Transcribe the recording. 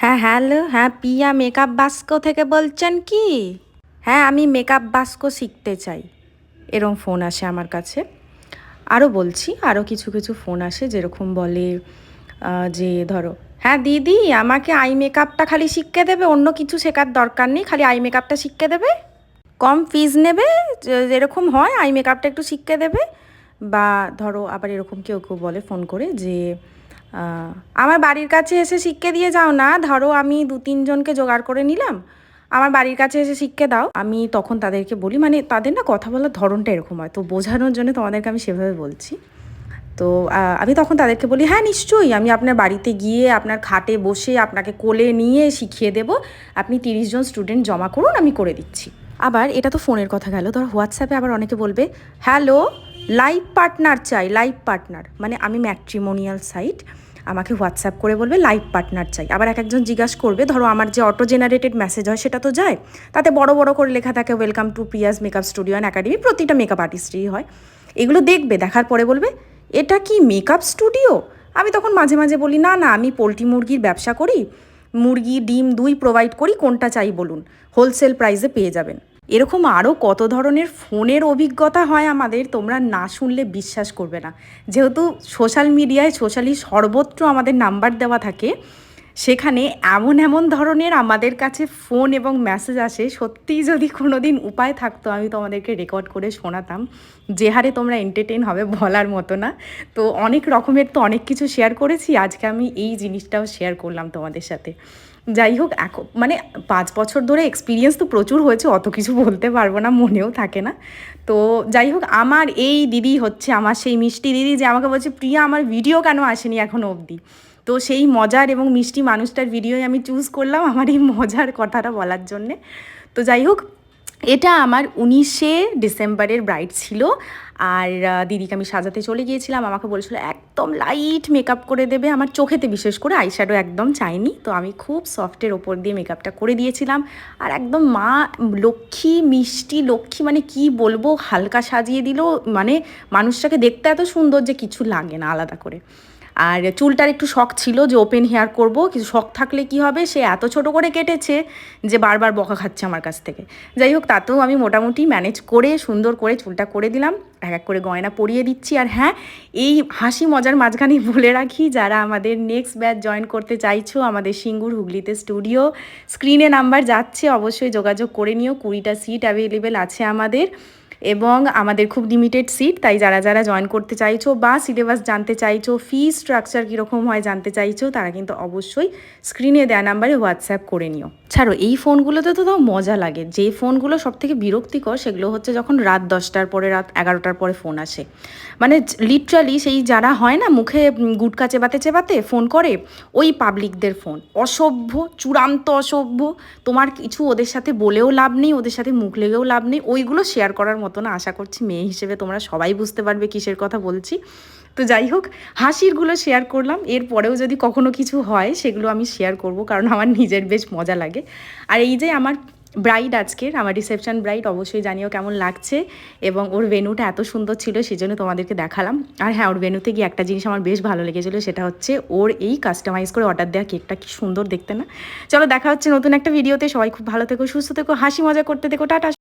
হ্যাঁ হ্যালো হ্যাঁ পিয়া মেকআপ বাস্কো থেকে বলছেন কি? হ্যাঁ আমি মেকআপ বাস্কো শিখতে চাই। এরকম ফোন আসে আমার কাছে। আরও বলছি আরও কিছু কিছু ফোন আসে যেরকম বলে যে ধরো হ্যাঁ দিদি, আমাকে আই মেকআপটা খালি শিখকে দেবে, অন্য কিছু শেখার দরকার নেই, খালি আই মেকআপটা শিখকে দেবে? কম ফিজ নেবে যেরকম হয়, আই মেকআপটা একটু শিখকে দেবে। বা ধরো, আবার এরকম কেউ কেউ বলে ফোন করে যে আমার বাড়ির কাছে এসে শিখকে দিয়ে যাও না। ধরো আমি দু তিনজনকে জোগাড় করে নিলাম। আমার বাড়ির কাছে এসে শিখকে দাও। আমি তখন তাদেরকে বলি মানে তাদের না কথা বলার ধরনটা এরকম হয়। তো বোঝানোর জন্য তোমাদেরকে আমি সেভাবে বলছি। তো আমি তখন তাদেরকে বলি হ্যাঁ নিশ্চয়ই। আমি আপনার বাড়িতে গিয়ে আপনার খাটে বসে আপনাকে কোলে নিয়ে শিখিয়ে দেব। আপনি তিরিশ জন স্টুডেন্ট জমা করুন, আমি করে দিচ্ছি। আবার এটা তো ফোনের কথা গেল। ধর হোয়াটসঅ্যাপে আবার অনেকে বলবে, হ্যালো লাইভ পার্টনার চাই লাইভ পার্টনার। মানে আমি ম্যাট্রিমোনিয়াল সাইট, আমাকে হোয়াটসঅ্যাপ করে বলবে লাইভ পার্টনার চাই। আবার এক একজন জিজ্ঞাসা করবে, ধরো আমার যে অটো জেনারেটেড মেসেজ হয় সেটা তো যায়। তাতে বড় বড় করে লেখা থাকে welcome to Priya's makeup studio and academy প্রতিটা মেকআপ আর্টিস্টই হয়। এগুলো দেখবে, দেখার পরে বলবে, এটা কি মেকআপ স্টুডিও আমি তখন মাঝে মাঝে বলি, না না, আমি পোলট্রি মুরগির ব্যবসা করি। মুরগি, ডিম, দুই প্রোভাইড করি, কোনটা চাই বলুন। হোলসেল প্রাইসে পেয়ে যাবেন। এরকম আরও কত ধরনের ফোনের অভিজ্ঞতা হয় আমাদের, তোমরা না শুনলে বিশ্বাস করবে না। যেহেতু সোশ্যাল মিডিয়ায় সোশ্যালি সর্বত্র আমাদের নাম্বার দেওয়া থাকে সেখানে এমন এমন ধরনের আমাদের কাছে ফোন এবং মেসেজ আসে, সত্যিই যদি কোনো দিন উপায় থাকতো, আমি তোমাদেরকে রেকর্ড করে শোনাতাম। যে হারে তোমরা এন্টারটেন হবে বলার মতো না। তো অনেক রকমের তো অনেক কিছু শেয়ার করেছি, আজকে আমি এই জিনিসটাও শেয়ার করলাম তোমাদের সাথে। যাই হোক এখন মানে পাঁচ বছর ধরে এক্সপিরিয়েন্স তো প্রচুর হয়েছে, অত কিছু বলতে পারব না, মনেও থাকে না। তো যাই হোক, আমার এই দিদি হচ্ছে, আমার সেই মিষ্টি দিদি যে আমাকে বলছে, প্রিয়া, আমার ভিডিও কেন আসেনি এখনও অবধি? তো সেই মজার এবং মিষ্টি মানুষটার ভিডিওই আমি চুজ করলাম আমার এই মজার কথাটা বলার জন্যে। তো যাই হোক, এটা আমার উনিশে ডিসেম্বরের ব্রাইড ছিল আর দিদিকে আমি সাজাতে চলে গিয়েছিলাম। আমাকে বলেছিল, একদম লাইট মেকআপ করে দেবে। আমার চোখেতে বিশেষ করে আইশ্যাডো একদম চাইনি। তো আমি খুব সফটের ওপর দিয়ে মেকআপটা করে দিয়েছিলাম। আর একদম মা, লক্ষ্মী, মিষ্টি, লক্ষ্মী মানে কি বলব, হালকা সাজিয়ে দিল। মানে মানুষটাকে দেখতে এত সুন্দর যে কিছু লাগে না আলাদা করে। আর চুলটার একটু শখ ছিল যে ওপেন হেয়ার করব কিছু শখ থাকলে কি হবে? সে এত ছোট করে কেটেছে যে বারবার বকা খাচ্ছে আমার কাছ থেকে। যাই হোক, তাতেও আমি মোটামুটি ম্যানেজ করে, সুন্দর করে চুলটা করে দিলাম, এক এক করে গয়না পরিয়ে দিচ্ছি। আর হ্যাঁ এই হাসি মজার মাঝখানে বলে রাখি, যারা আমাদের নেক্সট ব্যাচ জয়েন করতে চাইছো, আমাদের সিঙ্গুর হুগলিতে স্টুডিও স্ক্রিনে নাম্বার যাচ্ছে, অবশ্যই যোগাযোগ করে নিও। কুড়িটা সিট অ্যাভেলেবেল আছে আমাদের। এবং আমাদের খুব লিমিটেড সিট তাই যারা যারা জয়েন করতে চাইছো বা সিলেবাস জানতে চাইছো ফি স্ট্রাকচার কীরকম হয় জানতে চাইছো, তারা কিন্তু অবশ্যই স্ক্রিনে দেওয়া নাম্বারে হোয়াটসঅ্যাপ করে নিও। ছাড়ো, এই ফোনগুলোতে তো তাও মজা লাগে। যে ফোনগুলো সব থেকে বিরক্তিকর, সেগুলো হচ্ছে যখন রাত দশটার পরে, রাত এগারোটার পরে ফোন আসে। মানে লিটারালি সেই যারা হয় না, মুখে গুটকা চেবাতে চেবাতে ফোন করে, ওই পাবলিকদের ফোন অসভ্য, চূড়ান্ত অসভ্য, তোমার কিছু ওদের সাথে বলেও লাভ নেই, ওদের সাথে মুখ লেগেও লাভ নেই, ওইগুলো শেয়ার করার মতো না, আশা করছি মেয়ে হিসেবে তোমরা সবাই বুঝতে পারবে কিসের কথা বলছি। তো যাই হোক, হাসিরগুলো শেয়ার করলাম। এরপরেও যদি কখনো কিছু হয়, সেগুলো আমি শেয়ার করব কারণ আমার নিজের বেশ মজা লাগে। আর এই যে আমার ব্রাইড আজকের, আমার রিসেপশন ব্রাইড অবশ্যই জানিও কেমন লাগছে এবং ওর ভেনুটা এত সুন্দর ছিল সেই জন্য তোমাদেরকে দেখালাম। আর হ্যাঁ ওর ভেনুতে গিয়ে একটা জিনিস আমার বেশ ভালো লেগেছিলো, সেটা হচ্ছে ওর এই কাস্টমাইজ করে অর্ডার দেওয়া কেকটা কি সুন্দর দেখতে না। চলো, দেখা হচ্ছে নতুন একটা ভিডিওতে সবাই খুব ভালো থেকো, সুস্থ থেকো, হাসি মজা করতে থেকো, টাটা!